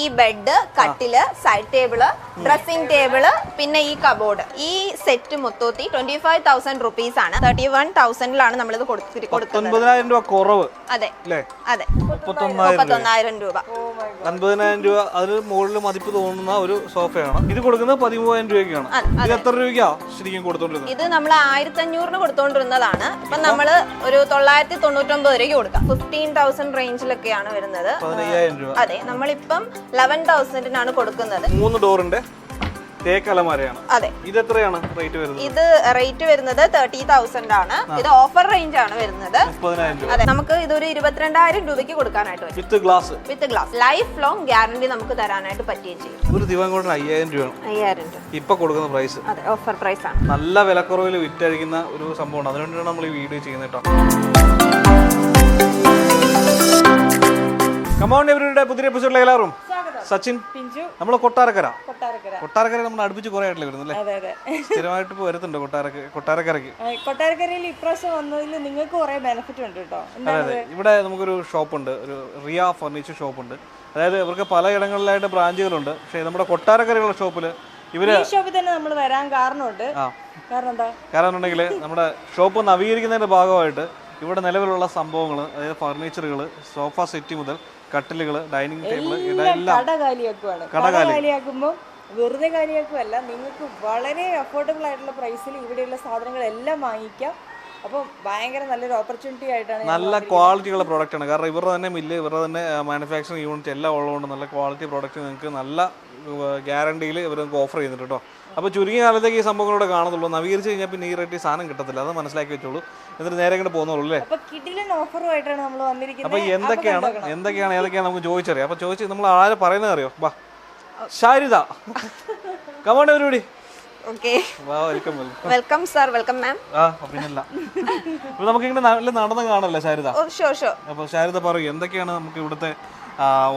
ഈ ബെഡ് കട്ടിൽ side table dressing table പിന്നെ ഈ കബോർഡ് ഈ സെറ്റ് മൊത്തത്തി ട്വന്റി ഫൈവ് തൗസൻഡ് റുപ്പീസ് ആണ്. തേർട്ടി വൺ തൗസൻഡിലാണ് നമ്മളിത് ഇത് കൊടുക്കുന്നത്. രൂപ കുറവ് അതെ. അതെ. മുപ്പത്തൊന്നായിരം രൂപ. അൻപതിനായിരം രൂപ അതിന് മുകളിൽ മതിപ്പ് തോന്നുന്ന ഒരു സോഫയാണ്. ഇത് കൊടുക്കുന്നത് പതിമൂവായിരം രൂപയ്ക്കാണ്. ഇത് എത്ര രൂപയ്ക്കാ ശരിക്കും കൊടുത്തോണ്ടിരുന്നത്? ഇത് നമ്മൾ ആയിരത്തി അഞ്ഞൂറിന് കൊടുത്തോണ്ടിരുന്നതാണ്. ഇപ്പൊ നമ്മൾ ഒരു തൊള്ളായിരത്തി തൊണ്ണൂറ്റൊമ്പത് രൂപയ്ക്ക് കൊടുക്കാം. ഫിഫ്റ്റീൻ തൗസൻഡ് റേഞ്ചിലൊക്കെയാണ് വരുന്നത്. അതെ നമ്മളിപ്പം ലെവൻ തൗസൻഡിനാണ് കൊടുക്കുന്നത്. മൂന്ന് ഡോറിന്റെ തേക്ക് അലമാരയാണ്. അതെ. ഇത് എത്രയാണ് റേറ്റ് വരുന്നത്? ഇത് റേറ്റ് വരുന്നത് തേർട്ടി തൗസൻഡ് ആണ്. ഇത് ഓഫർ റേഞ്ച് ആണ് വരുന്നത്. അതെ നമുക്ക് ഇതൊരു ഇരുപത്തിരണ്ടായിരം രൂപയ്ക്ക് കൊടുക്കാനായിട്ട് പറ്റും. With glass with glass life long guarantee നമുക്ക് തരാനായിട്ട് പറ്റുകയും ചെയ്യും. ഒരു ദിവസം കൊണ്ട് അയ്യായിരം രൂപയാണ്. അയ്യായിരം രൂപ. ഇപ്പൊ കൊടുക്കുന്ന പ്രൈസ് അതെ ഓഫർ പ്രൈസ് ആണ്. നല്ല വിലക്കുറവിൽ വിറ്റഴിക്കുന്ന ഒരു സംഭവമാണ്. അതിനുവേണ്ടിയാണ് നമ്മൾ ഈ വീഡിയോ ചെയ്യുന്നത് കേട്ടോ. കമൗണ്ട് ഇവരുടെ പുതിയ എപ്പിസോഡിലെ എല്ലാവരും സച്ചിൻ നമ്മൾ കൊട്ടാരക്കര. കൊട്ടാരക്കര. കൊട്ടാരക്കര നമ്മൾ അടുപ്പിച്ച് കുറെ ആയിട്ടില്ല അതെ സ്ഥിരമായിട്ട് ഇപ്പോൾ വരുന്നുണ്ട് കൊട്ടാരക്ക കൊട്ടാരക്കരയ്ക്ക്. ആ, കൊട്ടാരക്കരയിൽ ഇപ്രാവശ്യം വന്നതിൽ നിങ്ങൾക്ക് കുറെ ബെനിഫിറ്റ് ഉണ്ട് കേട്ടോ. അതെ അതെ. ഇവിടെ നമുക്കൊരു ഷോപ്പുണ്ട്. ഒരു റിയ ഫർണിച്ചർ ഷോപ്പുണ്ട്. അതായത് ഇവർക്ക് പലയിടങ്ങളിലായിട്ട് ബ്രാഞ്ചുകളുണ്ട്. പക്ഷേ നമ്മുടെ കൊട്ടാരക്കരയുള്ള ഷോപ്പിൽ ഇവർ ഷോപ്പിൽ തന്നെ നമ്മൾ വരാൻ കാരണമുണ്ട്. കാരണം എന്താ കാരണം ഉണ്ടെങ്കിൽ നമ്മുടെ ഷോപ്പ് നവീകരിക്കുന്നതിന്റെ ഭാഗമായിട്ട് ഇവിടെ നിലവിലുള്ള സംഭവങ്ങൾ അതായത് ഫർണിച്ചറുകൾ സോഫ സെറ്റ് മുതൽ കട്ടിലുകൾ ഡൈനിങ് ടേബിൾ ഇതെല്ലാം കട കാലിയാക്കുവാണ് കട കട കാലി. കാലിയാക്കുമ്പോൾ വെറുതെ കാലിയാക്കുമല്ല നിങ്ങൾക്ക് വളരെ അഫോർഡബിൾ ആയിട്ടുള്ള പ്രൈസിൽ ഇവിടെയുള്ള സാധനങ്ങളെല്ലാം വാങ്ങിക്കാം. അപ്പം ഭയങ്കര നല്ലൊരു ഓപ്പർച്യൂണിറ്റി ആയിട്ടാണ് നല്ല ക്വാളിറ്റിയുള്ള പ്രോഡക്റ്റ് ആണ്. കാരണം ഇവരുടെ തന്നെ മില്ല് ഇവരുടെ തന്നെ മാനുഫാക്ചറിങ് യൂണിറ്റ് എല്ലാം ഉള്ളതുകൊണ്ട് നല്ല ക്വാളിറ്റി പ്രോഡക്റ്റ് നിങ്ങൾക്ക് നല്ല ഗ്യാരണ്ടിയിൽ ഇവർ നിങ്ങൾക്ക് ഓഫർ ചെയ്യുന്നുണ്ട് കേട്ടോ. അപ്പോൾ ചുരുങ്ങിയ കാലത്തേക്ക് ഈ സംഭവങ്ങളോടെ കാണുന്നുള്ളൂ നവീകരിച്ച് കഴിഞ്ഞാൽ പിന്നെ ഈ റേറ്റ് സാധനം കിട്ടത്തില്ല. അത് മനസ്സിലാക്കി വെച്ചോളൂ. എന്നിട്ട് നേരെ ഇങ്ങോട്ട് പോകുന്നുള്ളൂ അല്ലേ? അപ്പൊ ഓഫറുമായിട്ടാണ് നമ്മൾ വന്നിരിക്കുന്നത്. അപ്പോൾ എന്തൊക്കെയാണ്? എന്തൊക്കെയാണ്? ഏതൊക്കെയാണ് നമുക്ക് ചോദിച്ചറിയാം. അപ്പോൾ ചോദിച്ച് നമ്മൾ ആരെ പറയുന്നത് അറിയോ? വാ. ശാരിത. കമാണ്ട് വാ welcome welcome welcome sir welcome ma'am ആ പിന്നല്ല. അപ്പോൾ നമുക്കിങ്ങനെ നല്ല നടന്ന് കാണല്ലേ ശാരിത? അപ്പൊ ഷോ ഷോ അപ്പോൾ ശാരദ പറയൂ എന്തൊക്കെയാണ് നമുക്ക് ഇവിടുത്തെ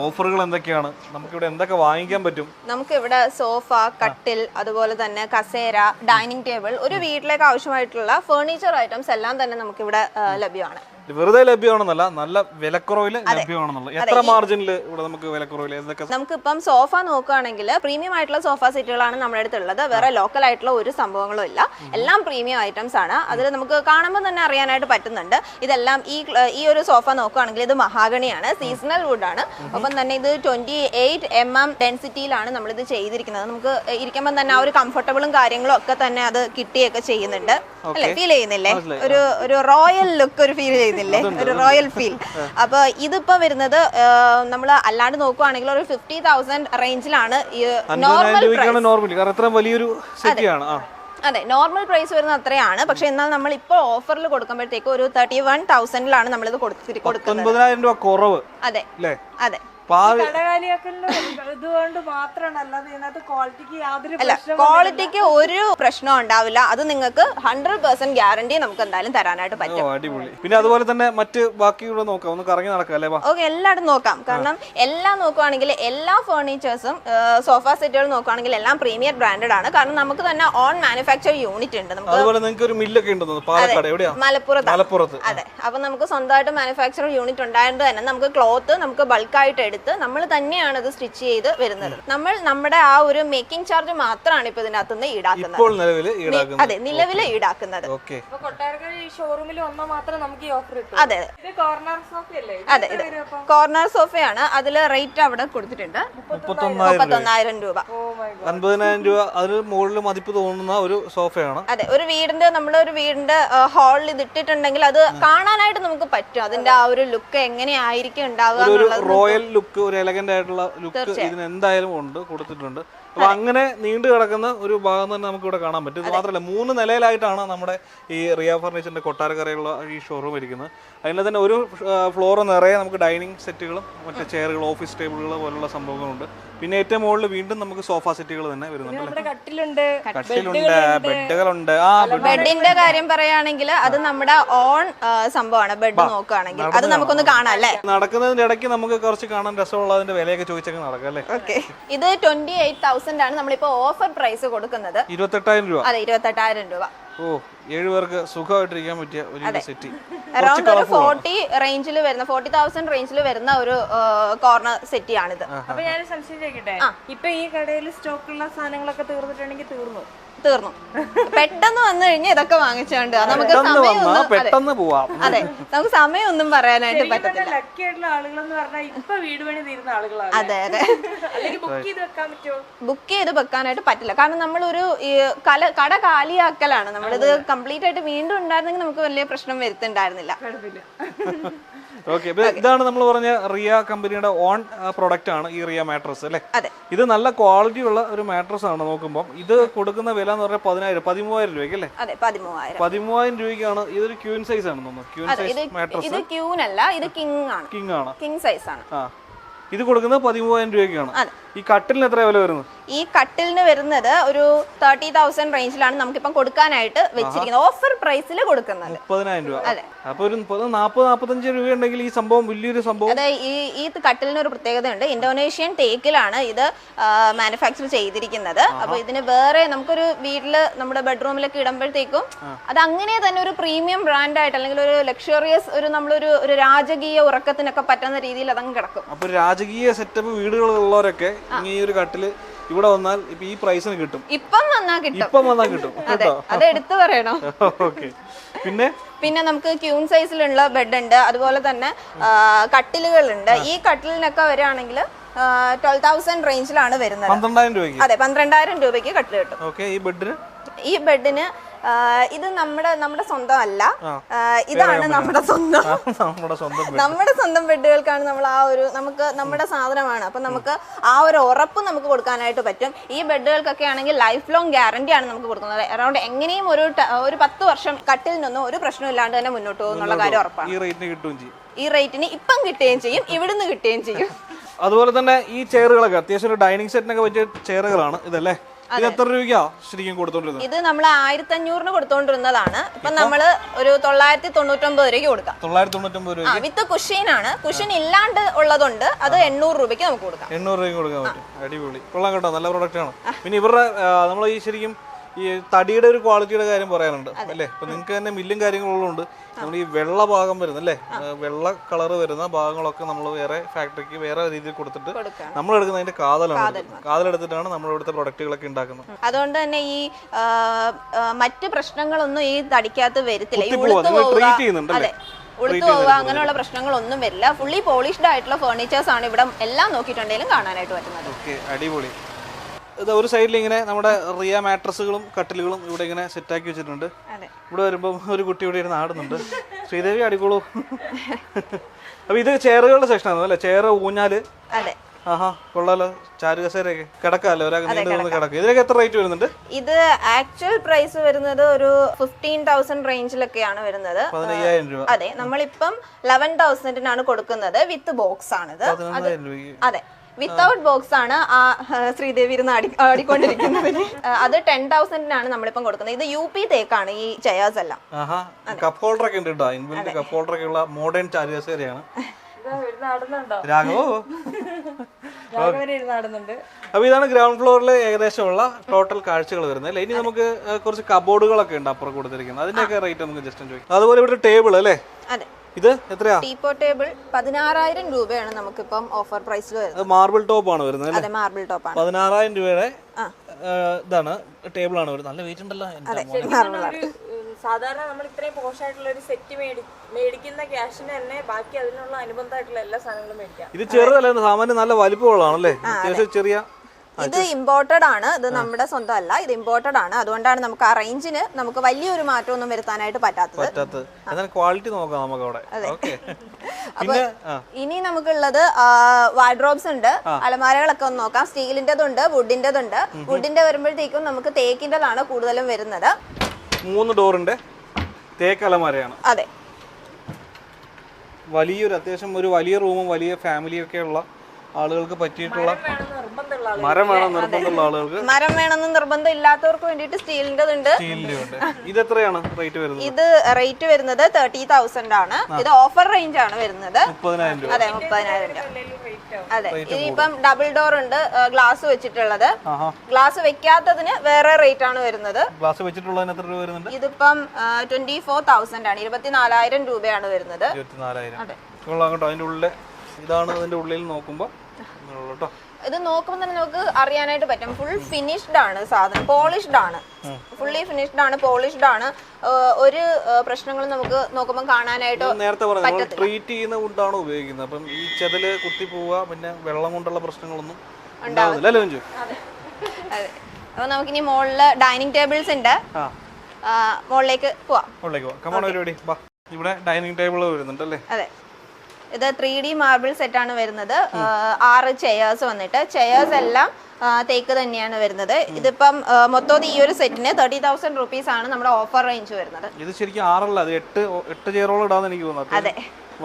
ഓഫറുകൾ എന്തൊക്കെയാണ്? നമുക്കിവിടെ എന്തൊക്കെ വാങ്ങിക്കാൻ പറ്റും? നമുക്ക് ഇവിടെ സോഫ കട്ടിൽ അതുപോലെ തന്നെ കസേര ഡൈനിങ് ടേബിൾ ഒരു വീട്ടിലേക്ക് ആവശ്യമായിട്ടുള്ള ഫേർണിച്ചർ ഐറ്റംസ് എല്ലാം തന്നെ നമുക്കിവിടെ ലഭ്യമാണ്. വെറുതെ ലഭ്യമാണെന്നല്ല നല്ല വിലക്കുറവിൽ ലഭ്യമാണെന്നുള്ളത് എത്ര മാർജിനിൽ ഇവിടെ നമുക്ക് വിലക്കുറവിൽ നമുക്ക് നമുക്കിപ്പം സോഫ നോക്കുകയാണെങ്കിൽ പ്രീമിയം ആയിട്ടുള്ള സോഫ സെറ്റുകളാണ് നമ്മുടെ അടുത്തുള്ളത്. വേറെ ലോക്കൽ ആയിട്ടുള്ള ഒരു സംഭവങ്ങളും ഇല്ല. എല്ലാം പ്രീമിയം ഐറ്റംസ് ആണ്. അതിൽ നമുക്ക് കാണുമ്പോൾ തന്നെ അറിയാനായിട്ട് പറ്റുന്നുണ്ട്. ഇതെല്ലാം ഈ ഈ ഒരു സോഫ നോക്കുകയാണെങ്കിൽ ഇത് മഹാഗണിയാണ്. സീസണൽ വുഡ് ആണ്. അപ്പം തന്നെ ഇത് ട്വന്റി എയ്റ്റ് എം എം ഡെൻസിറ്റിയിലാണ് നമ്മളിത് ചെയ്തിരിക്കുന്നത്. നമുക്ക് ഇരിക്കുമ്പോൾ തന്നെ ആ ഒരു കംഫർട്ടബിളും കാര്യങ്ങളും ഒക്കെ തന്നെ അത് കിട്ടിയൊക്കെ ചെയ്യുന്നുണ്ട്. അല്ലെ? ഫീൽ ചെയ്യുന്നില്ലേ? ഒരു ഒരു റോയൽ ലുക്ക് ഒരു ഫീൽ ചെയ്യുന്നില്ലേ? ഒരു റോയൽ ഫീൽ അപ്പൊ ഇതിപ്പോ വരുന്നത് നമ്മൾ അല്ലാണ്ട് നോക്കുവാണെങ്കിൽ ഒരു ഫിഫ്റ്റി തൗസൻഡ് റേഞ്ചിലാണ് നോർമൽ വലിയൊരു അതെ നോർമൽ പ്രൈസ് വരുന്നത് അത്രയാണ്. പക്ഷെ എന്നാൽ നമ്മൾ ഇപ്പോൾ ഓഫറിൽ കൊടുക്കുമ്പോഴത്തേക്ക് ഒരു തേർട്ടി വൺ തൗസൻഡിലാണ് നമ്മളിത് കൊടുത്തിരിക്കുന്നത് അതെ അതെ. അല്ല ക്വാളിറ്റിക്ക് ഒരു പ്രശ്നവും ഉണ്ടാവില്ല. അത് നിങ്ങൾക്ക് ഹൺഡ്രഡ് പെർസെന്റ് ഗ്യാരണ്ടി നമുക്ക് എന്തായാലും തരാനായിട്ട് പറ്റും. ഓ അടിപൊളി. പിന്നെ അതുപോലെ തന്നെ മറ്റ് ബാക്കി ഇവിടെ നോക്കാം. ഒന്ന് കറങ്ങി നടക്കാം അല്ലേ വാ ഓക്കെ എല്ലായിടും നോക്കാം. കാരണം എല്ലാം നോക്കുവാണെങ്കിൽ എല്ലാ ഫേർണിച്ചേഴ്സും സോഫ സെറ്റുകൾ നോക്കുവാണെങ്കിൽ എല്ലാം പ്രീമിയർ ബ്രാൻഡഡ് ആണ്. കാരണം നമുക്ക് തന്നെ ഓൺ മാനുഫാക്ചർ യൂണിറ്റ് ഉണ്ട്. നമുക്ക് അതുപോലെ നിങ്ങൾക്ക് ഒരു മില്ലൊക്കെ ഉണ്ടെന്ന് മലപ്പുറത്ത്. മലപ്പുറത്ത്. അതെ. അപ്പൊ നമുക്ക് സ്വന്തമായിട്ട് മാനുഫാക്ചർ യൂണിറ്റ് ഉണ്ടായത് തന്നെ നമുക്ക് ക്ലോത്ത് നമുക്ക് ബൾക്കായിട്ട് എടുത്ത് നമ്മൾ തന്നെയാണ് ഇത് സ്റ്റിച്ച് ചെയ്ത് വരുന്നത്. നമ്മൾ നമ്മുടെ ആ ഒരു മേക്കിംഗ് ചാർജ് മാത്രമാണ് ഇപ്പൊ ഇതിനകത്ത് നിന്ന് ഈടാക്കുന്നത്. അതെ നിലവിൽ ഈടാക്കുന്നത്. ഓക്കെ അപ്പൊ കൊട്ടാരക്കര ഷോറൂമിൽ വന്നാൽ മാത്രം നമുക്ക് ഈ ഓഫർ കിട്ടും അതെ അതെ. ഇത് കോർണർ സോഫയാണ് അതിൽ റേറ്റ് അവിടെ കൊടുത്തിട്ടുണ്ട്. മുപ്പത്തൊന്നായിരം രൂപ. ഓ മൈ അൻപതിനായിരം രൂപ അതിന് മുകളിൽ മതിപ്പ് തോന്നുന്ന ഒരു സോഫയാണ് അതെ ഒരു വീടിന്റെ നമ്മുടെ ഒരു വീടിന്റെ ഹാളിൽ ഇത് ഇട്ടിട്ടുണ്ടെങ്കിൽ അത് കാണാനായിട്ട് നമുക്ക് പറ്റും. അതിന്റെ ആ ഒരു ലുക്ക് എങ്ങനെയായിരിക്കും ഉണ്ടാവുക ഒരു റോയൽ ലുക്ക് ഒരു എലഗന്റ് ആയിട്ടുള്ള ലുക്ക് ഇതിന് എന്തായാലും ഉണ്ട് കൊടുത്തിട്ടുണ്ട്. അപ്പൊ അങ്ങനെ നീണ്ടു കിടക്കുന്ന ഒരു ഭാഗം തന്നെ നമുക്ക് ഇവിടെ കാണാൻ പറ്റും. ഇത് മാത്രമല്ല മൂന്ന് നിലയിലായിട്ടാണ് നമ്മുടെ ഈ റിയ ഫർണിച്ചറിന്റെ കൊട്ടാരക്കരയുള്ള ഈ ഷോറൂം ഇരിക്കുന്നത്. അതിൽ തന്നെ ഒരു ഫ്ലോർ നിറയെ നമുക്ക് ഡൈനിങ് സെറ്റുകളും മറ്റു ചെയറുകൾ ഓഫീസ് ടേബിളുകൾ പോലുള്ള സംഭവങ്ങളുണ്ട്. പിന്നെ ഏറ്റവും മുകളിൽ വീണ്ടും നമുക്ക് സോഫ സെറ്റുകൾ തന്നെ വരുന്നുണ്ട് കട്ടിലുണ്ട് കട്ടിലുണ്ട് ബെഡുകളുണ്ട്. ആ ബെഡ് ബെഡിന്റെ കാര്യം പറയുകയാണെങ്കിൽ അത് നമ്മുടെ ഓൺ സംഭവമാണ്. ബെഡ് നോക്കുകയാണെങ്കിൽ അത് നമുക്കൊന്ന് കാണാം അല്ലേ? നടക്കുന്നതിന്റെ ഇടയ്ക്ക് നമുക്ക് കുറച്ച് കാണാൻ രസമുള്ള അതിന്റെ വിലയൊക്കെ ചോദിച്ചൊക്കെ നടക്കാം അല്ലേ? ഓക്കെ. ഇത് ട്വന്റി എയ്റ്റ് തൗസൻഡ് ആണ് നമ്മളിപ്പോ ഓഫർ പ്രൈസ് കൊടുക്കുന്നത്. ഇരുപത്തെട്ടായിരം രൂപ. അതെ ഇരുപത്തെട്ടായിരം രൂപ. ഓ ഏഴ് പേർക്ക് സുഖമായിട്ടിരിക്കാൻ പറ്റിയ ഒരു സെറ്റ് അറൌണ്ട് ഒരു ഫോർട്ടി റേഞ്ചിൽ വരുന്ന ഫോർട്ടി തൗസൻഡ് റേഞ്ചിൽ വരുന്ന ഒരു കോർണർ സെറ്റി ആണിത്. അപ്പൊ ഞാൻ സംശയം ചോദിക്കട്ടെ? ഇപ്പൊ ഈ കടയിൽ സ്റ്റോക്കുള്ള സാധനങ്ങളൊക്കെ തീർന്നിട്ടുണ്ടെങ്കിൽ തീർന്നു. തീർന്നു. പെട്ടെന്ന് വന്നു കഴിഞ്ഞാൽ ഇതൊക്കെ വാങ്ങിച്ചോണ്ട് നമുക്ക് സമയം സമയമൊന്നും അതെ. പെട്ടെന്ന് പോവാം. അതെ നമുക്ക് സമയമൊന്നും പറയാനായിട്ട് പറ്റത്തില്ല. ലക്കി ആയിട്ടുള്ള ആളുകളെന്ന് പറഞ്ഞാൽ ഇപ്പൊ വീട് പണി തീരുന്ന ആളുകളാണ് അതെ അതെ. ബുക്ക് ചെയ്ത് വെക്കാനായിട്ട് പറ്റില്ല. കാരണം നമ്മളൊരു കല കട കാലിയാക്കലാണ്. നമ്മളിത് കംപ്ലീറ്റ് ആയിട്ട് വീണ്ടും ഉണ്ടായിരുന്നെങ്കിൽ നമുക്ക് വലിയ പ്രശ്നം വരുത്തുണ്ടായിരുന്നില്ല. ഓക്കെ ഇതാണ് നമ്മൾ പറഞ്ഞ റിയ കമ്പനിയുടെ ഓൺ പ്രൊഡക്റ്റ് ആണ് ഈ റിയ മാട്രസ് അല്ലേ? ഇത് നല്ല ക്വാളിറ്റി ഉള്ള ഒരു മാട്രസ് ആണ് നോക്കുമ്പോൾ ഇത് കൊടുക്കുന്ന വില എന്ന് പറഞ്ഞാൽ പതിനായിരം പതിമൂവായിരം രൂപയ്ക്ക് അല്ലേ? പതിമൂവായിരം. രൂപയ്ക്കാണ്. ഇതൊരു ക്യൂൻ സൈസ് ആണ് തോന്നുന്നു. ക്യൂൻ ഇത് സൈസ് മാട്രസ് ഇത് ക്യൂനല്ല ഇത് കിങ് ആണ്. കിങ് ആണ്. കിങ് സൈസ് ആണ്. ആ. ഇത് കൊടുക്കുന്നത് പതിമൂവായിരം രൂപയ്ക്കാണ്. ഈ കട്ടിലിന് എത്ര വില വരുന്നത്? ഈ കട്ടിലിന് വരുന്നത് ഒരു തേർട്ടി തൗസൻഡ് റേഞ്ചിലാണ് നമുക്കിപ്പം കൊടുക്കാനായിട്ട് വെച്ചിരിക്കുന്നത്. ഓഫർ പ്രൈസിൽ കൊടുക്കുന്നത്. മുപ്പതിനായിരം രൂപ. അതെ. അപ്പൊ ഒരു നാൽപ്പത് നാൽപ്പത്തഞ്ച് രൂപ ഉണ്ടെങ്കിൽ ഈ സംഭവം വലിയൊരു സംഭവം. അതെ ഈ ഈ കട്ടിലിന് ഒരു പ്രത്യേകതയുണ്ട്. ഇന്തോനേഷ്യൻ തേക്കിലാണ് ഇത് മാനുഫാക്ചർ ചെയ്തിരിക്കുന്നത്. അപ്പൊ ഇതിന് വേറെ നമുക്കൊരു വീട്ടിൽ നമ്മുടെ ബെഡ്റൂമിലൊക്കെ ഇടുമ്പോഴത്തേക്കും അത് അങ്ങനെ തന്നെ ഒരു പ്രീമിയം ബ്രാൻഡ് ആയിട്ട് അല്ലെങ്കിൽ ഒരു ലക്ഷറിയസ് ഒരു നമ്മളൊരു ഒരു രാജകീയ ഉറക്കത്തിനൊക്കെ പറ്റുന്ന രീതിയിൽ അതങ്ങ് കിടക്കും. അപ്പൊ രാജകീയ സെറ്റപ്പ് വീടുകളുള്ളവരൊക്കെ ഈ ഒരു കട്ടിൽ ഇവിടെ വന്നാൽ ഇപ്പൊ ഈ പ്രൈസിന് കിട്ടും. ഇപ്പം വന്നാ കിട്ടും. ഇപ്പം വന്നാൽ കിട്ടും. അതെ കേട്ടോ? അത് എടുത്തു പറയണോ. ഓക്കെ പിന്നെ? പിന്നെ നമുക്ക് ക്യൂൺ സൈസിലുള്ള ബെഡ് ഉണ്ട്. അതുപോലെ തന്നെ കട്ടിലുകൾ കട്ടിലുകളുണ്ട്. ഈ കട്ടിലിനൊക്കെ വരികയാണെങ്കിൽ ട്വൽവ് തൗസൻഡ് റേഞ്ചിലാണ് വരുന്നത്. പന്ത്രണ്ടായിരം രൂപയ്ക്ക്? അതെ പന്ത്രണ്ടായിരം രൂപയ്ക്ക് കട്ടിൽ കിട്ടും. ഓക്കെ ഈ ബെഡിന് ഈ ബെഡിന് ഇത് നമ്മുടെ നമ്മുടെ സ്വന്തം അല്ല ഇതാണ് നമ്മുടെ സ്വന്തം. നമ്മുടെ സ്വന്തം ബെഡുകൾക്കാണ് നമ്മൾ ആ ഒരു നമുക്ക് നമ്മുടെ സാധനമാണ്. അപ്പൊ നമുക്ക് ആ ഒരു ഉറപ്പ് നമുക്ക് കൊടുക്കാനായിട്ട് പറ്റും. ഈ ബെഡുകൾക്കൊക്കെ ആണെങ്കിൽ ലൈഫ് ലോങ് ഗ്യാരണ്ടി ആണ് നമുക്ക് കൊടുക്കുന്നത്. അറൗണ്ട് എങ്ങനെയും ഒരു ഒരു പത്ത് വർഷം കട്ടിൽ നിന്നും ഒരു പ്രശ്നം ഇല്ലാണ്ട് തന്നെ മുന്നോട്ട് പോകുന്നുള്ള കാര്യം ഉറപ്പാണ്. ഈ റേറ്റിന് കിട്ടുകയും ഈ റേറ്റിന് ഇപ്പം കിട്ടുകയും ചെയ്യും ഇവിടുന്ന് കിട്ടുകയും ചെയ്യും. അതുപോലെ തന്നെ ഈ ചെയറുകളൊക്കെ അത്യാവശ്യം ഒരു ഡൈനിങ് സെറ്റിനൊക്കെ പറ്റിയ ചെയറുകളാണ് ഇതല്ലേ? ഇത് എത്ര രൂപയ്ക്കാ ശരിക്കും കൊടുത്തോണ്ടിരുന്നത്? ഇത് നമ്മൾ ആയിരത്തി അഞ്ഞൂറിന് കൊടുത്തോണ്ടിരുന്നതാണ്. ഇപ്പൊ നമ്മൾ ഒരു തൊള്ളായിരത്തി തൊണ്ണൂറ്റൊമ്പത് രൂപയ്ക്ക് കൊടുക്കാം. തൊള്ളായിരത്തി തൊണ്ണൂറ്റൊമ്പത് രൂപ വിത്ത് കുഷീൻ ആണ്. കുഷീൻ ഇല്ലാണ്ട് ഉള്ളതുണ്ട്. അത് എണ്ണൂറ് രൂപയ്ക്ക് നമുക്ക് കൊടുക്കാം. എണ്ണൂറ് രൂപയ്ക്ക് കൊടുക്കാൻ പറ്റും. അടിപൊളി. കൊള്ളാം കേട്ടോ. നല്ല പ്രൊഡക്റ്റ് ആണ്. പിന്നെ ഇവരുടെ നമ്മൾ ഈ ശരിക്കും ഈ തടിയുടെ ഒരു ക്വാളിറ്റിയുടെ കാര്യം പറയാനുണ്ട്. അല്ലേ? ഇപ്പൊ നിങ്ങൾക്ക് തന്നെ മില്ലും കാര്യങ്ങളുള്ളതുകൊണ്ട് നമ്മൾ ഈ വെള്ള ഭാഗം വരുന്ന അല്ലേ? വെള്ള കളർ വരുന്ന ഭാഗങ്ങളൊക്കെ നമ്മൾ വേറെ ഫാക്ടറിക്ക് വേറെ രീതിയിൽ കൊടുത്തിട്ട് നമ്മൾ എടുക്കുന്ന അതിന്റെ കാതലാണ് കാതലെടുത്തിട്ടാണ് നമ്മൾ ഇവിടുത്തെ പ്രൊഡക്റ്റുകളൊക്കെ ഉണ്ടാക്കുന്നത്. അതുകൊണ്ട് തന്നെ ഈ മറ്റ് പ്രശ്നങ്ങളൊന്നും ഈ തടിക്കകത്ത് വരുത്തില്ല. ഉളുത്തു പോവുക. അങ്ങനെയുള്ള പ്രശ്നങ്ങളൊന്നും വരില്ല. ഫുള്ളി പോളിഷ്ഡ് ആയിട്ടുള്ള ഫേർണിച്ചേഴ്സ് ആണ് ഇവിടെ എല്ലാം നോക്കിയിട്ടുണ്ടെങ്കിലും കാണാനായിട്ട് പറ്റുന്നത്. അടിപൊളി. ഇത് ഒരു സൈഡിൽ ഇങ്ങനെ നമ്മുടെ റിയ മാട്രസുകളും കട്ടിലുകളും ഇവിടെ ഇങ്ങനെ സെറ്റാക്കി വെച്ചിട്ടുണ്ട്. ഇവിടെ വരുമ്പോൾ ഒരു കുട്ടി ഇവിടെ ഇരുന്ന് ആടുന്നുണ്ട്. ശ്രീദേവി അടിക്കോളൂ അപ്പൊ ഇത് ചെയറുകളുടെ സെക്ഷനാണ് അല്ലേ? ചെയർ ഊഞ്ഞാൽ. ആഹാ കൊള്ളാലോ. ചാരുകസേരയൊക്കെ. കിടക്കാല്ലോ നീണ്ടു കിടക്കുക ഇതിനൊക്കെ എത്ര റേറ്റ് വരുന്നുണ്ട്? ഇത് ആക്ച്വൽ പ്രൈസ് വരുന്നത് ഒരു ഫിഫ്റ്റീൻ തൗസൻഡ് റേഞ്ചിലൊക്കെയാണ് വരുന്നത്. പതിനയ്യായിരം രൂപ. അതെ നമ്മളിപ്പം ലെവൻ തൗസൻഡിനാണ് കൊടുക്കുന്നത്. വിത്ത് ബോക്സ് ആണിത്. അതെ. വിത്തൗട്ട് ബോക്സ് ആണ് ആ ശ്രീദേവി ഇരുന്ന് ആടി ആടിക്കൊണ്ടിരിക്കുന്നത്. അത് ടെൻ തൗസൻഡിനാണ് നമ്മളിപ്പം കൊടുക്കുന്നത്. ഇത് യു പി തേക്കാണ് ഈ ചെയേഴ്സ് എല്ലാം. കപ്പ് ഹോൾഡർ ഒക്കെ ഉണ്ട് കേട്ടോ ഇൻബിൽറ്റ് കപ്പ് ഹോൾഡർ ഒക്കെ ഉള്ള മോഡേൺ ഇരുന്ന് ആടുന്നുണ്ട് അപ്പൊ ഇതാണ് ഗ്രൗണ്ട് ഫ്ലോറിൽ ഏകദേശമുള്ള ടോട്ടൽ കാഴ്ചകൾ വരുന്നത്. അല്ലേ ഇനി നമുക്ക് കുറച്ച് കബോർഡുകളൊക്കെ ഉണ്ട് അപ്പുറം കൊടുത്തിരിക്കുന്നത്. അതിന്റെയൊക്കെ റേറ്റ് നമുക്ക് ജസ്റ്റ് ചോദിക്കാം. അതുപോലെ ഇവിടെ ടേബിൾ അല്ലേ? അതെ. ഇത് എത്രയാ? ടീപ്പോ ടേബിൾ പതിനാറായിരം രൂപയാണ് നമുക്കിപ്പം ഓഫർ പ്രൈസിൽ വരുന്നത്. അത് മാർബിൾ ടോപ്പ് ആണ് വരുന്നത് അല്ലേ? അതെ മാർബിൾ ടോപ്പ് ആണ്. പതിനാറായിരം രൂപയുടെ ഇതാണ് ടേബിൾ ആണ് വരുന്നത്. നല്ല വെയിറ്റ് ഉണ്ടല്ലോ. സാധാരണ നമ്മൾ ഇത്രയും പോഷായിട്ടുള്ള ഒരു സെറ്റ് മേടി മേടിക്കുന്ന ക്യാഷിന് തന്നെ ബാക്കി അതിനുള്ള അനുബന്ധമായിട്ടുള്ള എല്ലാ സാധനങ്ങളും മേടിക്കാം. ഇത് ചെറുതല്ല സാമാന്യം നല്ല വലിപ്പമുള്ളതാണല്ലേ? ചെറിയ ഇത് ഇമ്പോർട്ടഡ് ആണ്. ഇത് നമ്മുടെ സ്വന്തം അല്ല ഇത് ഇമ്പോർട്ടഡ് ആണ്. അതുകൊണ്ടാണ് നമുക്ക് ആ റേഞ്ചിന് നമുക്ക് വലിയൊരു മാറ്റമൊന്നും വരുത്താനായിട്ട് പറ്റാത്തത്. പറ്റാത്തത്. എന്നാൽ ക്വാളിറ്റി നോക്കാം നമുക്ക് അവിടെ അപ്പൊ പിന്നെ ഇനി നമുക്കുള്ളത് വാർഡ്രോബ്സ് ഉണ്ട്. അലമാരകളൊക്കെ ഒന്ന് നോക്കാം. സ്റ്റീലിന്റെതുണ്ട് വുഡിന്റേതുണ്ട് വുഡിന്റെ വരുമ്പോഴത്തേക്കും നമുക്ക് തേക്കിന്റെതാണ് കൂടുതലും വരുന്നത്. മൂന്ന് ഡോറിന്റെ തേക്ക് അലമാരയാണ്. അതെ. വലിയൊരു അത്യാവശ്യം ഒരു വലിയ റൂമും വലിയ ഫാമിലിയൊക്കെ ഉള്ള ആളുകൾക്ക് പറ്റിയിട്ടുള്ള മരം വേണം നിർബന്ധമുള്ള ആളുകൾക്ക്? മരം വേണമെന്ന് നിർബന്ധം ഇല്ലാത്തവർക്ക് വേണ്ടിയിട്ട് സ്റ്റീലിന്റെ ഉണ്ട്. ഇത് എത്രയാണ് റേറ്റ് വരുന്നത്? ഇത് റേറ്റ് വരുന്നത് തേർട്ടി തൗസൻഡ് ആണ്. ഇത് ഓഫർ റേഞ്ച് ആണ് വരുന്നത്. അതെ മുപ്പതിനായിരം അതെ. ഇനിയിപ്പം ഡബിൾ ഡോർ ഉണ്ട് ഗ്ലാസ് വെച്ചിട്ടുള്ളത്. ഗ്ലാസ് വെക്കാത്തതിന് വേറെ റേറ്റ് ആണ് വരുന്നത്. ഗ്ലാസ് വെച്ചിട്ടുള്ളതിന് എത്ര രൂപ വരുന്നുണ്ട്? ഇതിപ്പം ട്വന്റി ഫോർ തൗസൻഡ് ആണ്. ഇരുപത്തിനാലായിരം രൂപയാണ് വരുന്നത്. ഇരുപത്തിനാലായിരം. അതിന്റെ ഉള്ളിലെ ഇതാണ് അതിന്റെ ഉള്ളിൽ നോക്കുമ്പോ. കേട്ടോ. ഇത് നോക്കുമ്പോൾ തന്നെ നമുക്ക് അറിയാനായിട്ട് പറ്റും. ഫുൾ ഫിനിഷ്ഡ് ആണ് സാധനം. പോളിഷ്ഡ് ആണ്. ഫുള്ളി ഫിനിഷ്ഡ് ആണ് പോളിഷ്ഡ് ആണ്. ഒരു പ്രശ്നങ്ങളും നമുക്ക് നോക്കുമ്പോൾ കാണാനായിട്ട് നേരത്തെ പറഞ്ഞു ട്രീറ്റ് ചെയ്യുന്ന വുഡാണ് ഉപയോഗിക്കുന്നത്. അപ്പം ഈ ചെതൽ കുത്തി പോവുക പിന്നെ വെള്ളം കൊണ്ടുള്ള പ്രശ്നങ്ങളൊന്നും ഉണ്ടാവുന്നില്ല അതെ. അപ്പോൾ നമുക്കിനി മുകളിൽ ഡൈനിങ് ടേബിൾസ് ഉണ്ട്. മുകളിലേക്ക് പോവാം. ഇവിടെ ഡൈനിങ് ടേബിൾ വരുന്നുണ്ട് അല്ലേ? അതെ. ഇത് ത്രീ ഡി മാർബിൾ സെറ്റ് ആണ് വരുന്നത്. ആറ് ചെയേഴ്സ് വന്നിട്ട്. ചെയേഴ്സ് എല്ലാം തേക്ക് തന്നെയാണ് വരുന്നത്. ഇതിപ്പം മൊത്തം ഈ ഒരു സെറ്റിന് തേർട്ടി തൗസൻഡ് റുപ്പീസ് ആണ് നമ്മുടെ ഓഫർ റേഞ്ച് വരുന്നത്. ഇത് ശരിക്കും ആറല്ല അത് എട്ട് എട്ട് ചെയറോളം ഇടാന്ന് എനിക്ക് തോന്നുന്നു. അതെ.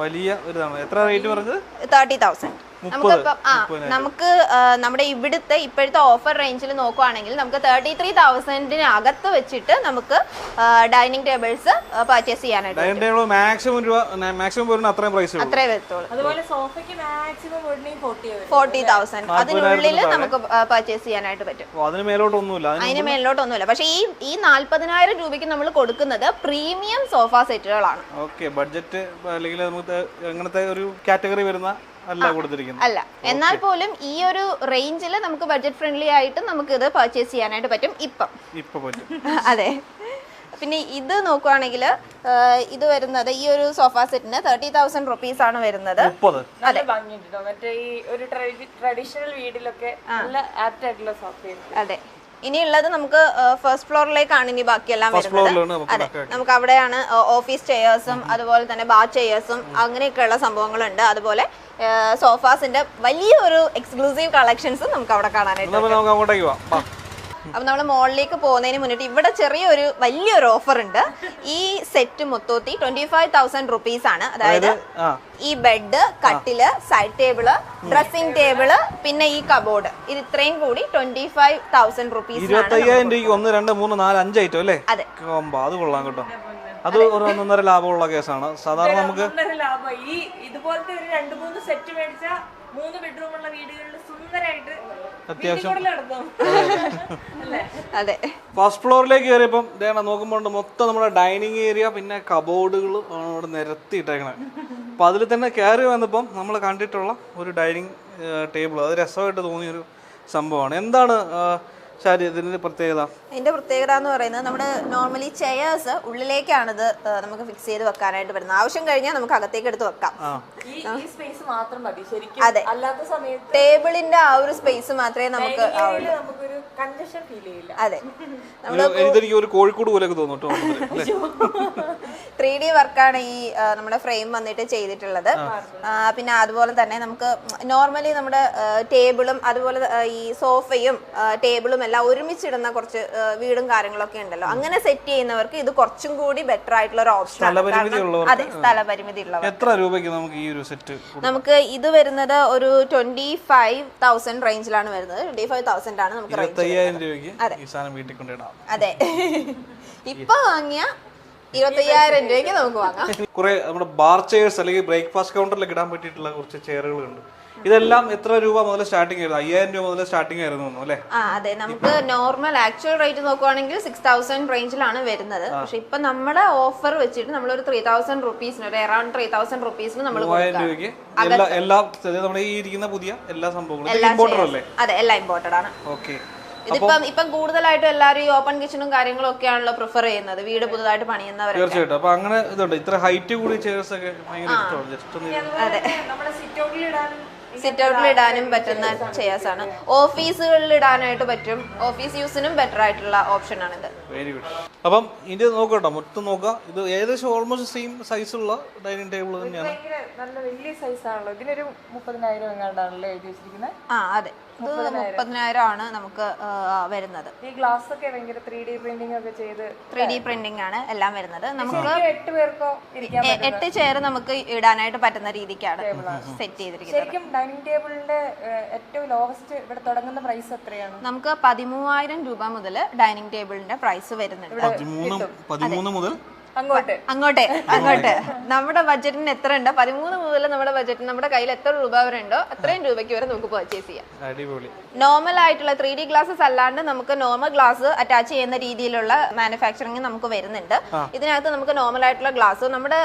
വലിയ ഒരു എത്ര റേറ്റ് പറഞ്ഞത്? തേർട്ടി തൗസൻഡ് നമുക്കിപ്പം ആ നമുക്ക് നമ്മുടെ ഇവിടുത്തെ ഇപ്പോഴത്തെ ഓഫർ റേഞ്ചിൽ നോക്കുവാണെങ്കിൽ നമുക്ക് തേർട്ടി ത്രീ തൗസൻഡിന് അകത്ത് വെച്ചിട്ട് നമുക്ക് ഡൈനിങ് ടേബിൾസ് പർച്ചേസ് ചെയ്യാനായിട്ട് ഡൈനിങ് ടേബിൾ മാക്സിമം രൂപ മാക്സിമം അത്രയും പ്രൈസ് അത്രേ വരത്തുള്ളൂ. അതുപോലെ സോഫയ്ക്ക് മാക്സിമം ഫോർട്ടി തൗസൻഡ് അതിനുള്ളിൽ നമുക്ക് പർച്ചേസ് ചെയ്യാനായിട്ട് പറ്റും. അതിന് മേലോട്ടൊന്നുമില്ല. അതിന് അതിന് പക്ഷേ ഈ ഈ നാല്പതിനായിരം രൂപയ്ക്ക് നമ്മൾ കൊടുക്കുന്നത് പ്രീമിയം സോഫ സെറ്റുകളാണ് ഓക്കെ ബഡ്ജറ്റ് അല്ലെങ്കിൽ അങ്ങനത്തെ ഒരു കാറ്റഗറി വരുന്ന അല്ല കൊടുത്തിരിക്കുന്നത്. അല്ല. എന്നാൽ പോലും ഈ ഒരു റേഞ്ചിൽ നമുക്ക് ബഡ്ജറ്റ് ഫ്രണ്ട്ലി ആയിട്ട് നമുക്ക് ഇത് പർച്ചേസ് ചെയ്യാനായിട്ട് പറ്റും ഇപ്പം. ഇപ്പൊ പറ്റും. അതെ. പിന്നെ ഇത് നോക്കുവാണെങ്കിൽ ഇത് വരുന്നത് ഈ ഒരു സോഫ സെറ്റിന് തേർട്ടി തൗസൻഡ് റുപ്പീസ് ആണ് വരുന്നത്. കേട്ടോ മറ്റേ ഈ ഒരു ട്രഡീഷണൽ വീടിലൊക്കെ നല്ല ആപ്റ്റ് ആയിട്ടുള്ള അതെ. ഇനിയുള്ളത് നമുക്ക് ഫസ്റ്റ് ഫ്ലോറിലേക്കാണ് ഇനി ബാക്കിയെല്ലാം വരുന്നത്. അതെ. നമുക്ക് അവിടെയാണ് ഓഫീസ് ചെയേഴ്സും അതുപോലെ തന്നെ ബാ ചെയേഴ്സും അങ്ങനെയൊക്കെയുള്ള സംഭവങ്ങളുണ്ട്. അതുപോലെ സോഫാസിന്റെ വലിയൊരു എക്സ്ക്ലൂസീവ് കളക്ഷൻസും നമുക്ക് അവിടെ കാണാനായിട്ട് അപ്പൊ നമ്മൾ മോളിലേക്ക് പോകുന്നതിന് മുന്നിട്ട് ഇവിടെ ചെറിയൊരു വലിയൊരു ഓഫർ ഉണ്ട് ഈ സെറ്റ് മൊത്തത്തി ട്വന്റി ഫൈവ് തൗസൻഡ് റുപ്പീസ് ആണ്. അതായത് ഈ ബെഡ് കട്ടിൽ സൈഡ് ടേബിൾ ഡ്രസ്സിംഗ് ടേബിൾ പിന്നെ ഈ കബോർഡ് ഇത് ഇത്രയും കൂടി ട്വന്റി ഫൈവ് തൗസൻഡ് റുപ്പീസ് ഇരുപത്തയ്യായിരം രൂപയ്ക്ക് ഒന്ന് രണ്ട് മൂന്ന് നാല് അഞ്ച് ഐറ്റം അല്ലേ? അതെ. കൊള്ളാം കേട്ടോ. അത് ഒരു ഒന്നൊന്നര ലാഭമുള്ള കേസാണ്. സാധാരണ നമുക്ക് ഈ ഇതുപോലത്തെ ഒരു രണ്ട് മൂന്ന് സെറ്റ് മേടിച്ച മൂന്ന് ബെഡ്റൂം ഉള്ള വീടുകളിൽ സുന്ദരമായിട്ട് അത്യാവശ്യം അല്ലേ അതെ. ഫസ്റ്റ് ഫ്ലോറിലേക്ക് കയറിയപ്പം ദേണ നോക്കുമ്പോൾ മൊത്തം നമ്മുടെ ഡൈനിങ് ഏരിയ പിന്നെ കബോർഡുകൾ ആണ് ഇവിടെ നിരത്തിയിട്ടേക്കണേ. അപ്പം അതിൽ തന്നെ കയറി വന്നപ്പം നമ്മൾ കണ്ടിട്ടുള്ള ഒരു ഡൈനിങ് ടേബിൾ അത് രസമായിട്ട് തോന്നിയൊരു സംഭവമാണ്. എന്താണ് ഇതിന്റെ പ്രത്യേകത? ഇതിന്റെ പ്രത്യേകത എന്ന് പറയുന്നത് നമ്മുടെ നോർമലി ചെയേഴ്സ് ഉള്ളിലേക്കാണ് ഇത് നമുക്ക് ഫിക്സ് ചെയ്ത് വെക്കാനായിട്ട് വരുന്നത്. ആവശ്യം കഴിഞ്ഞാൽ നമുക്ക് അകത്തേക്ക് എടുത്ത് വെക്കാം. ഈ ഈ സ്പേസ് മാത്രം മതി ശരിക്കും. അതെ. അല്ലാത്ത സമയത്ത് ടേബിളിന്റെ ആ ഒരു സ്പേസ് മാത്രമേ നമുക്ക് നമുക്കൊരു കൺജഷൻ ഫീൽ ചെയ്യില്ല. അതെ. എനിക്ക് ഒരു കോഴിക്കോട് പോലെ തോന്നും കേട്ടോ ത്രീ ഡി വർക്കാണ് ഈ നമ്മുടെ ഫ്രെയിം വന്നിട്ട് ചെയ്തിട്ടുള്ളത്. പിന്നെ അതുപോലെ തന്നെ നമുക്ക് നോർമലി നമ്മുടെ ടേബിളും അതുപോലെ ഈ സോഫയും ടേബിളും എല്ലാം ഒരുമിച്ചിടുന്ന കുറച്ച് വീടും കാര്യങ്ങളൊക്കെ ഉണ്ടല്ലോ. അങ്ങനെ സെറ്റ് ചെയ്യുന്നവർക്ക് ഇത് കുറച്ചും കൂടി ബെറ്റർ ആയിട്ടുള്ള ഒരു ഓപ്ഷൻ സ്ഥലപരിമിതി ഉള്ളവർക്ക് അതെ സ്ഥലപരിമിതി ഉള്ളവർ എത്ര രൂപയ്ക്ക് നമുക്ക് ഈ ഒരു സെറ്റ് നമുക്ക് ഇത് വരുന്നത് ഒരു ട്വന്റി ഫൈവ് തൗസൻഡ് റേഞ്ചിലാണ് വരുന്നത്. ട്വന്റി ഫൈവ് തൗസൻഡ് ആണ് നമുക്ക് റേഞ്ച് ഇരുപത്തയ്യായിരം രൂപയ്ക്ക് ഈ സാധനം വീട്ടിൽ കൊണ്ടിടാം അതെ. ഇപ്പൊ വാങ്ങിയ ഇരുപത്തയ്യായിരം രൂപയ്ക്ക് നമുക്ക് വാങ്ങാം. കുറെ നമ്മുടെ ബാർ ചെയർസ് അല്ലെങ്കിൽ ബ്രേക്ക്ഫാസ്റ്റ് കൗണ്ടറിൽ ഇടാൻ പറ്റിയിട്ടുള്ള കുറച്ച് ചെയറുകളുണ്ട് ഇതെല്ലാം എത്ര രൂപ മുതൽ സ്റ്റാർട്ടിംഗ് ആയിരുന്നു? അയ്യായിരം രൂപ മുതൽ സ്റ്റാർട്ടിംഗ് ആയിരുന്നു അല്ലേ? ആ അതെ. നമുക്ക് നോർമൽ ആക്ച്വൽ റേറ്റ് നോക്കുവാണെങ്കിൽ സിക്സ് തൗസൻഡ് റേഞ്ചിലാണ് വരുന്നത്. പക്ഷെ ഇപ്പൊ നമ്മുടെ ഓഫർ വെച്ചിട്ട് നമ്മൾ ഒരു ത്രീ തൗസൻഡ് റുപ്പീസിന് ഒരു അറൌണ്ട് ത്രീ തൗസൻഡ് റുപ്പീസിന് നമ്മൾ രൂപയ്ക്ക് എല്ലാ എല്ലാ നമ്മുടെ ഈ ഇരിക്കുന്ന പുതിയ എല്ലാ സംഭവങ്ങളും. അല്ലേ? അതെ എല്ലാം ഇമ്പോർട്ടഡ് ആണ്. ഓക്കെ ഇതിപ്പം ഇപ്പം കൂടുതലായിട്ട് എല്ലാവരും ഈ ഓപ്പൺ കിച്ചണും കാര്യങ്ങളും ഒക്കെയാണല്ലോ പ്രിഫർ ചെയ്യുന്നത്. വീട് പുതുതായിട്ട് പണിയുന്നവർ തീർച്ചയായിട്ടും. അപ്പൊ അങ്ങനെ ഇതുണ്ട്. ഇത്ര ഹൈറ്റ് കൂടി ചെയർസ് ഒക്കെ ഭയങ്കര ഇഷ്ടമാണ്. ജസ്റ്റ് ഒന്ന് അതെ. നമ്മുടെ സിറ്റ് ഔട്ടിൽ ഇടാനും സിറ്റ് ഔട്ടിൽ ഇടാനും പറ്റുന്ന ചെയർസ് ആണ്. ഓഫീസുകളിൽ ഇടാനായിട്ട് പറ്റും. ഓഫീസ് യൂസിനും ബെറ്റർ ആയിട്ടുള്ള ഓപ്ഷൻ ആണ് ഇത് വെരി ഗുഡ് അപ്പം ഇതിന്റെ നോക്കട്ടോ. മൊത്തം നോക്കുക ഇത് ഏകദേശം ഓൾമോസ്റ്റ് സെയിം സൈസ് ഉള്ള ഡൈനിങ് ടേബിൾ തന്നെയാണ്. ഭയങ്കര നല്ല വലിയ സൈസാണല്ലോ ഇതിനൊരു മുപ്പതിനായിരം എങ്ങാണ്ടാണല്ലോ എഴുതി വെച്ചിരിക്കുന്നത് ആ അതെ. ഇത് മുപ്പതിനായിരം ആണ് നമുക്ക് വരുന്നത്. ഈ ഗ്ലാസ് ഒക്കെ ഭയങ്കര ത്രീ ഡി പ്രിന്റിംഗ് ഒക്കെ ചെയ്ത് ത്രീ. ഡി പ്രിന്റിംഗ് ആണ് എല്ലാം വരുന്നത്. നമുക്ക് എട്ട് പേർക്കോ എട്ട് ചെയർ നമുക്ക് ഇടാനായിട്ട് പറ്റുന്ന രീതിക്കാണ് സെറ്റ് ചെയ്തിരിക്കുന്നത്. ശരിക്കും ഡൈനിങ് ടേബിളിന്റെ ഏറ്റവും ലോവസ്റ്റ് ഇവിടെ തുടങ്ങുന്ന പ്രൈസ് എത്രയാണ്? നമുക്ക് പതിമൂവായിരം രൂപ മുതൽ ഡൈനിങ് ടേബിളിന്റെ പ്രൈസ് വരുന്നുണ്ട്. പതിമൂന്ന് മുതൽ അങ്ങോട്ട്. അങ്ങോട്ടെ അങ്ങോട്ട്. നമ്മുടെ ബഡ്ജറ്റിന് എത്ര ഉണ്ട്? പതിമൂന്ന് മുതൽ നമ്മുടെ ബഡ്ജറ്റിന് നമ്മുടെ കയ്യിൽ എത്ര രൂപ വരെ ഉണ്ടോ? അത്രയും രൂപയ്ക്ക് വരെ നമുക്ക് പർച്ചേസ് ചെയ്യാം. അടിപൊളി. നോർമൽ ആയിട്ടുള്ള ത്രീ ഡി ഗ്ലാസസ് അല്ലാണ്ട് നമുക്ക് നോർമൽ ഗ്ലാസ് അറ്റാച്ച് ചെയ്യുന്ന രീതിയിലുള്ള മാനുഫാക്ചറിങ് നമുക്ക് വരുന്നുണ്ട്. ഇതിനകത്ത് നമുക്ക് നോർമൽ ആയിട്ടുള്ള ഗ്ലാസ് നമ്മുടെ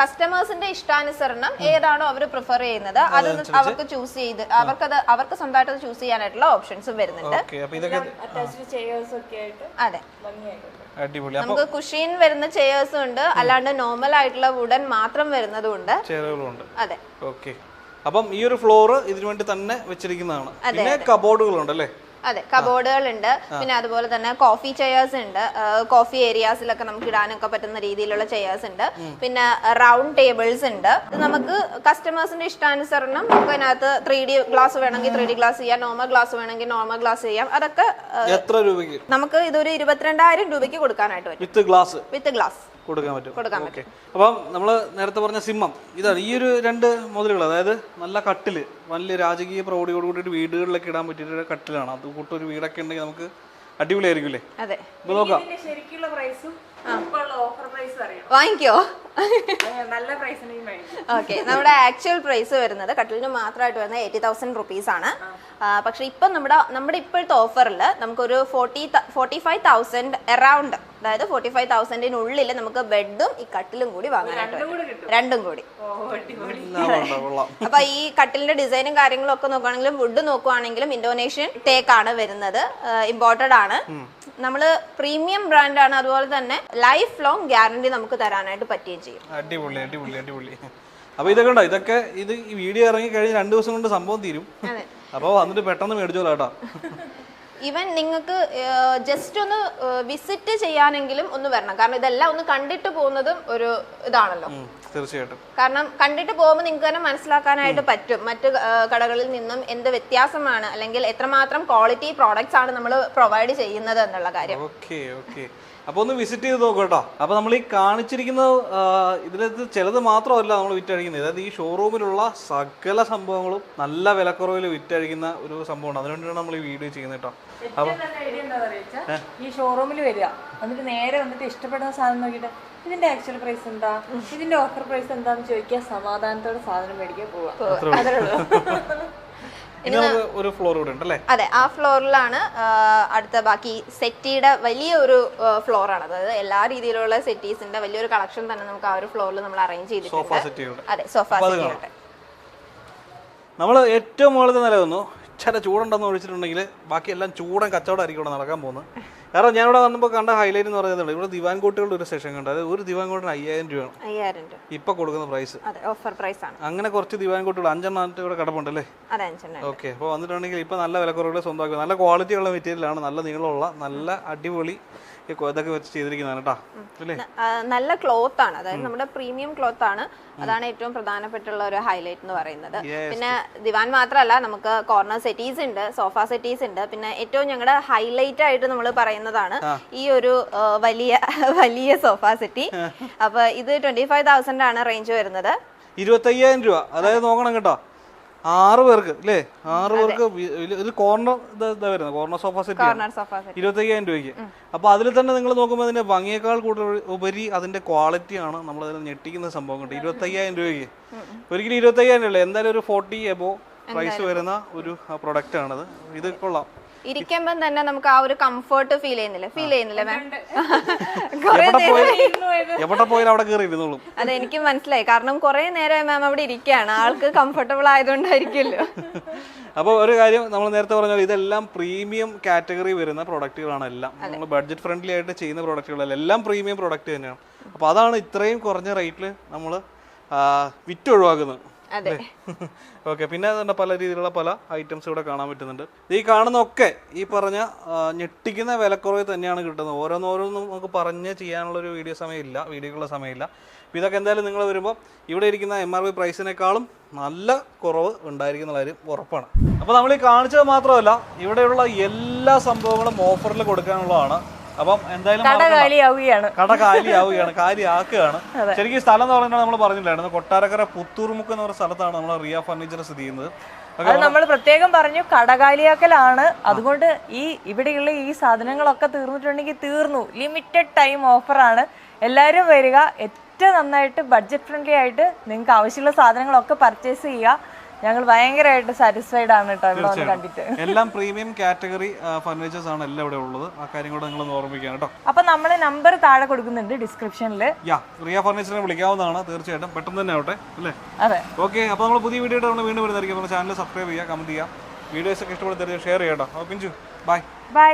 കസ്റ്റമേഴ്സിന്റെ ഇഷ്ടാനുസരണം ഏതാണോ അവർ പ്രിഫർ ചെയ്യുന്നത്. അത് അവർക്ക് ചൂസ് ചെയ്ത് അത് അവർക്ക് സ്വന്തമായിട്ട് ചൂസ് ചെയ്യാനായിട്ടുള്ള ഓപ്ഷൻസും വരുന്നുണ്ട്. ഓക്കെ അപ്പൊ ഇതൊക്കെ അറ്റാച്ച്ഡ് ചെയേഴ്സ് ഒക്കെ ആയിട്ട് അതെ. അടിപൊളി. നമുക്ക് കുഷീൻ വരുന്ന ചെയേഴ്സും ഉണ്ട്. അല്ലാണ്ട് നോർമൽ ആയിട്ടുള്ള വുഡൻ മാത്രം വരുന്നതും ഉണ്ട് അതെ. ഓക്കെ അപ്പം ഈ ഒരു ഫ്ലോർ ഇതിനു വേണ്ടി തന്നെ വെച്ചിരിക്കുന്നതാണ്. പിന്നെ കബോർഡുകളുണ്ട് അല്ലേ? അതെ കബോർഡുകൾ ഉണ്ട്. പിന്നെ അതുപോലെ തന്നെ കോഫി ചെയേഴ്സ് ഉണ്ട്. കോഫി ഏരിയാസിലൊക്കെ നമുക്ക് ഇടാനൊക്കെ പറ്റുന്ന രീതിയിലുള്ള ചെയേഴ്സ് ഉണ്ട്. പിന്നെ റൗണ്ട് ടേബിൾസ് ഉണ്ട്. നമുക്ക് കസ്റ്റമേഴ്സിന്റെ ഇഷ്ടാനുസരണം നമുക്ക് അതിനകത്ത് ത്രീ ഡി ഗ്ലാസ് വേണമെങ്കിൽ ത്രീ ഡി ഗ്ലാസ് ചെയ്യാം. നോർമൽ ഗ്ലാസ് വേണമെങ്കിൽ നോർമൽ ഗ്ലാസ് ചെയ്യാം. അതൊക്കെ എത്ര രൂപയ്ക്ക്? നമുക്ക് ഇതൊരു ഇരുപത്തിരണ്ടായിരം രൂപയ്ക്ക് കൊടുക്കാനായിട്ട് പറ്റും. വിത്ത് ഗ്ലാസ് വിത്ത് ഗ്ലാസ് കൊടുക്കാൻ പറ്റും. കൊടുക്കാൻ ഓക്കെ അപ്പം നമ്മൾ നേരത്തെ പറഞ്ഞ സിംഹം. ഇതാണ് ഈ ഒരു രണ്ട് മുതലുകൾ. അതായത് നല്ല കട്ടിൽ വലിയ രാജകീയ പ്രൗഢിയോട് കൂടിയിട്ട് വീടുകളിലൊക്കെ ഇടാൻ പറ്റിയ കട്ടിലാണ്. അത് കൂട്ടൊരു വീടൊക്കെ ഉണ്ടെങ്കിൽ നമുക്ക് അടിപൊളിയായിരിക്കും അല്ലേ? അതെ. ഇപ്പൊ നോക്കാം. ഇതിന്റെ ശരിക്കുള്ള പ്രൈസും വാങ്ങിക്കോ? നല്ല ഓക്കെ നമ്മുടെ ആക്ച്വൽ പ്രൈസ് വരുന്നത് കട്ടിലിന് മാത്രമായിട്ട് വരുന്നത് എയ്റ്റി തൗസൻഡ് റുപ്പീസ് ആണ്. പക്ഷെ ഇപ്പം നമ്മുടെ നമ്മുടെ ഇപ്പോഴത്തെ ഓഫറിൽ നമുക്കൊരു forty forty five thousand around അതായത് ഫോർട്ടി ഫൈവ് തൗസൻഡിനുള്ളിൽ നമുക്ക് ബെഡും ഈ കട്ടിലും കൂടി വാങ്ങാനായിട്ട് രണ്ടും കൂടി അപ്പൊ ഈ കട്ടിലിന്റെ ഡിസൈനും കാര്യങ്ങളും ഒക്കെ നോക്കുകയാണെങ്കിലും വുഡ് നോക്കുവാണെങ്കിലും ഇന്തോനേഷ്യൻ ടേക്ക് ആണ് വരുന്നത്. ഇമ്പോർട്ടഡ് ആണ്. നമ്മൾ പ്രീമിയം ബ്രാൻഡ് ആണ്. അതുപോലെ തന്നെ ലൈഫ് ലോങ് ഗ്യാരണ്ടി നമുക്ക് തരാനായിട്ട് പറ്റുകയും ചെയ്യും. അടിപൊളി അടിപൊളി അടിപൊളി. അപ്പൊ ഇതൊക്കെ ഉണ്ടോ? ഇതൊക്കെ ഇത് ഈ വീഡിയോ ഇറങ്ങി കഴിഞ്ഞ് രണ്ടു ദിവസം കൊണ്ട് സംഭവം തീരും. അതെ. അപ്പോൾ വന്നിട്ട് പെട്ടെന്ന് മേടിച്ചോളാം കേട്ടോ ഇവൻ നിങ്ങൾക്ക് ജസ്റ്റ് ഒന്ന് വിസിറ്റ് ചെയ്യാനെങ്കിലും ഒന്ന് വരണം. കാരണം ഇതെല്ലാം ഒന്ന് കണ്ടിട്ട് പോകുന്നതും ഒരു ഇതാണല്ലോ. തീർച്ചയായിട്ടും. കാരണം കണ്ടിട്ട് പോകുമ്പോൾ നിങ്ങൾക്ക് തന്നെ മനസ്സിലാക്കാനായിട്ട് പറ്റും. മറ്റ് കടകളിൽ നിന്നും എന്ത് വ്യത്യാസമാണ് അല്ലെങ്കിൽ എത്രമാത്രം ക്വാളിറ്റി പ്രോഡക്ട്സ് ആണ് നമ്മൾ പ്രൊവൈഡ് ചെയ്യുന്നത് എന്നുള്ള കാര്യം. Okay okay. അപ്പോൾ ഒന്ന് വിസിറ്റ് ചെയ്ത് നോക്കാം കേട്ടോ. അപ്പോൾ നമ്മൾ ഈ കാണിച്ചിരിക്കുന്ന ഇതിലത് ചിലത് മാത്രമല്ല നമ്മൾ വിറ്റഴിക്കുന്നത് അതായത് ഈ ഷോറൂമിലുള്ള സകല സംഭവങ്ങളും നല്ല വിലക്കുറവിൽ വിറ്റഴിക്കുന്ന ഒരു സംഭവമാണ് അതിനുവേണ്ടിയാണ് നമ്മൾ ഈ വീഡിയോ ചെയ്യുന്നത് കേട്ടോ. അപ്പോൾ ഈ ഷോറൂമിൽ വരിക. എന്നിട്ട് നേരെ വന്നിട്ട് ഇഷ്ടപ്പെടുന്ന സാധനം നോക്കിയിട്ട് ഇതിന്റെ ആക്ച്വൽ പ്രൈസ് എന്താ? ഇതിന്റെ ഓഫർ പ്രൈസ് എന്താന്ന് ചോദിക്കുക. സമാധാനത്തോടെ സാധനം മേടിക്കാൻ പോവാ. അത്രേ ഉള്ളൂ. ഒരു ഫ്ലോർ കൂടെ ഉണ്ടല്ലേ അതെ ആ ഫ്ലോറിലാണ് അടുത്ത ബാക്കി സെറ്റിയുടെ വലിയ ഒരു ഫ്ലോറാണ് അതായത് എല്ലാ രീതിയിലുള്ള സെറ്റീസിന്റെ വലിയൊരു കളക്ഷൻ തന്നെ നമുക്ക് ആ ഒരു ഫ്ലോറിൽ നമ്മൾ അറേഞ്ച് ചെയ്തിട്ടുണ്ട്. അതെ സോഫ സെറ്റിയുടെ നമ്മൾ ഏറ്റവും മുകളിൽ നില ചില ചൂടുണ്ടെന്ന് ഒഴിച്ചിട്ടുണ്ടെങ്കിൽ ബാക്കി എല്ലാം ചൂടൻ കച്ചവടമായിരിക്കും ഇവിടെ നടക്കാൻ പോകുന്നത്. കാരണം ഞാനിവിടെ വന്നപ്പോൾ കണ്ട ഹൈലൈറ്റ് എന്ന് പറയുന്നത് ഇവിടെ ദിവാൻ കോട്ടുകളുടെ ഒരു സെഷൻ കണ്ടത് അതായത് ഒരു ദിവാൻ കോട്ടിന് അയ്യായിരം രൂപയാണ് അയ്യായിരം രൂപ. ഇപ്പൊ കൊടുക്കുന്ന പ്രൈസ് ഓഫർ പ്രൈസ് ആണ്. അങ്ങനെ കുറച്ച് ദിവാൻ കോട്ടുകൾ അഞ്ചെണ്ണം ഇവിടെ കിടപ്പുണ്ടല്ലേ? ഓക്കെ അപ്പോൾ വന്നിട്ടുണ്ടെങ്കിൽ ഇപ്പൊ നല്ല വിലക്കുറവുകൾ സ്വന്തമാക്കുക. നല്ല ക്വാളിറ്റി ഉള്ള മെറ്റീരിയലാണ് നല്ല നീളമുള്ള നല്ല അടിപൊളി ഇതൊക്കെ വെച്ച് ചെയ്തിരിക്കുന്നതാണ് കേട്ടോ അല്ലേ? നല്ല ക്ലോത്ത് ആണ്. അതായത് നമ്മുടെ പ്രീമിയം ക്ലോത്ത് ആണ്. അതാണ് ഏറ്റവും പ്രധാനപ്പെട്ടുള്ള ഒരു ഹൈലൈറ്റ് എന്ന് പറയുന്നത്. പിന്നെ ദിവാൻ മാത്രമല്ല നമുക്ക് കോർണർ സെറ്റീസ് ഉണ്ട് സോഫ സെറ്റീസ് ഉണ്ട്. പിന്നെ ഏറ്റവും ഞങ്ങളുടെ ഹൈലൈറ്റ് ആയിട്ട് നമ്മൾ പറയുന്നതാണ് ഈ ഒരു വലിയ വലിയ സോഫ സെറ്റി അപ്പൊ ഇത് ട്വന്റി ഫൈവ് തൗസൻഡ് ആണ് റേഞ്ച് വരുന്നത്. ഇരുപത്തയ്യായിരം രൂപ. അതായത് നോക്കണം കേട്ടോ. ആറ് പേർക്ക് അല്ലേ ആറ് പേർക്ക് ഒരു കോർണർ ഇതാ വരുന്നത് കോർണർ സോഫ സെറ്റ് ഇരുപത്തയ്യായിരം രൂപയ്ക്ക്. അപ്പൊ അതിൽ തന്നെ നിങ്ങൾ നോക്കുമ്പോൾ അതിന്റെ ഭംഗിയേക്കാൾ കൂടുതൽ ഉപരി അതിന്റെ ക്വാളിറ്റി ആണ് നമ്മൾ അതിൽ ഞെട്ടിക്കുന്ന സംഭവം കേട്ടോ. ഇരുപത്തയ്യായിരം രൂപയ്ക്ക്. ഒരിക്കലും ഇരുപത്തയ്യായിരം അല്ലേ? എന്തായാലും ഒരു ഫോർട്ടി എബോ പ്രൈസ് വരുന്ന ഒരു പ്രൊഡക്റ്റ് ആണത്. ഇത് കൊള്ളാം. ഇരിക്കുമ്പം തന്നെ നമുക്ക് ആ ഒരു കംഫർട്ട് ഫീൽ ചെയ്യുന്നില്ല? ഫീൽ ചെയ്യുന്നില്ല മാം കുറെ എവിടെ പോയാലും അവിടെ കയറി ഇരുന്നോളും. അതെ എനിക്ക് മനസ്സിലായി. കാരണം കുറെ നേരമായി മാം അവിടെ ഇരിക്കുകയാണ്. ആൾക്ക് കംഫർട്ടബിൾ ആയതുകൊണ്ടായിരിക്കുമല്ലോ. അപ്പോൾ ഒരു കാര്യം നമ്മൾ നേരത്തെ പറഞ്ഞ ഇതെല്ലാം പ്രീമിയം കാറ്റഗറി വരുന്ന പ്രൊഡക്റ്റുകളാണ് എല്ലാം. നമ്മൾ ബഡ്ജറ്റ് ഫ്രണ്ട്ലി ആയിട്ട് ചെയ്യുന്ന പ്രൊഡക്റ്റുകളല്ല എല്ലാം പ്രീമിയം പ്രൊഡക്റ്റ് തന്നെയാണ്. അപ്പോൾ അതാണ് ഇത്രയും കുറഞ്ഞ റേറ്റിൽ നമ്മൾ വിറ്റ് ഒഴിവാക്കുന്നത്. അതെ ഓക്കെ പിന്നെ അതുകൊണ്ട് പല രീതിയിലുള്ള പല ഐറ്റംസ് ഇവിടെ കാണാൻ പറ്റുന്നുണ്ട്. ഈ കാണുന്നൊക്കെ ഈ പറഞ്ഞ ഞെട്ടിക്കുന്ന വിലക്കുറവ് തന്നെയാണ് കിട്ടുന്നത്. ഓരോന്നോരോന്നും നമുക്ക് പറഞ്ഞ് ചെയ്യാനുള്ള ഒരു വീഡിയോ സമയമില്ല വീഡിയോക്കുള്ള സമയമില്ല. ഇതൊക്കെ എന്തായാലും നിങ്ങൾ വരുമ്പോൾ ഇവിടെ ഇരിക്കുന്ന എം ആർ പി പ്രൈസിനേക്കാളും നല്ല കുറവ് ഉണ്ടായിരിക്കുന്ന കാര്യം ഉറപ്പാണ്. അപ്പോൾ നമ്മൾ ഈ കാണിച്ചത് മാത്രമല്ല ഇവിടെയുള്ള എല്ലാ സംഭവങ്ങളും ഓഫറിൽ കൊടുക്കാനുള്ളതാണ്. അപ്പം എന്തായാലും കട കാലി കാലിയാക്കുകയാണ്. ശരിക്കും സ്ഥലം എന്ന് പറഞ്ഞാൽ നമ്മൾ പറഞ്ഞില്ലായിരുന്നു. കൊട്ടാരക്കര പുത്തൂർമുക്ക് എന്ന് സ്ഥലത്താണ് നമ്മൾ റിയ ഫർണിച്ചർ സ്ഥിതി ചെയ്യുന്നത്. അത് നമ്മൾ പ്രത്യേകം പറഞ്ഞു കടകാലിയാക്കലാണ് അതുകൊണ്ട് ഈ ഇവിടെയുള്ള ഈ സാധനങ്ങളൊക്കെ തീർന്നിട്ടുണ്ടെങ്കിൽ തീർന്നു. ലിമിറ്റഡ് ടൈം ഓഫറാണ് എല്ലാവരും വരിക. ഏറ്റവും നന്നായിട്ട് ബഡ്ജറ്റ് ഫ്രണ്ട്ലി ആയിട്ട് നിങ്ങൾക്ക് ആവശ്യമുള്ള സാധനങ്ങളൊക്കെ പർച്ചേസ് ചെയ്യുക. ഞങ്ങൾ ഭയങ്കരമായിട്ട് സാറ്റിസ്ഫൈഡ് ആണ് കേട്ടോ ഇവിടെ വന്ന് കണ്ടിട്ട്. എല്ലാം പ്രീമിയം കാറ്റഗറി ഫർണിച്ചേഴ്സ് ആണ് എല്ലാം ഇവിടെ ഉള്ളത്. ആ കാര്യം കൂടെ നിങ്ങൾ ഓർമ്മിക്കുകയാണ് കേട്ടോ. അപ്പൊ നമ്മൾ നമ്പർ താഴെ കൊടുക്കുന്നുണ്ട് ഡിസ്ക്രിപ്ഷനിൽ യാ റിയ ഫർണിച്ചറിനെ വിളിക്കാവുന്നതാണ് തീർച്ചയായിട്ടും. പെട്ടെന്ന് തന്നെ ആവട്ടെ അല്ലേ? അതെ. ഓക്കെ അപ്പോൾ നമ്മൾ പുതിയ വീഡിയോ നമ്മൾ വീണ്ടും വരുന്നതായിരിക്കും. നമ്മുടെ ചാനൽ സബ്സ്ക്രൈബ് ചെയ്യുക കമന്റ് ചെയ്യുക. വീഡിയോസ് ഒക്കെ ഇഷ്ടപ്പെടുന്ന ഷെയർ ചെയ്യാം കേട്ടോ. അപ്പോൾ പിഞ്ചു ബൈ ബൈ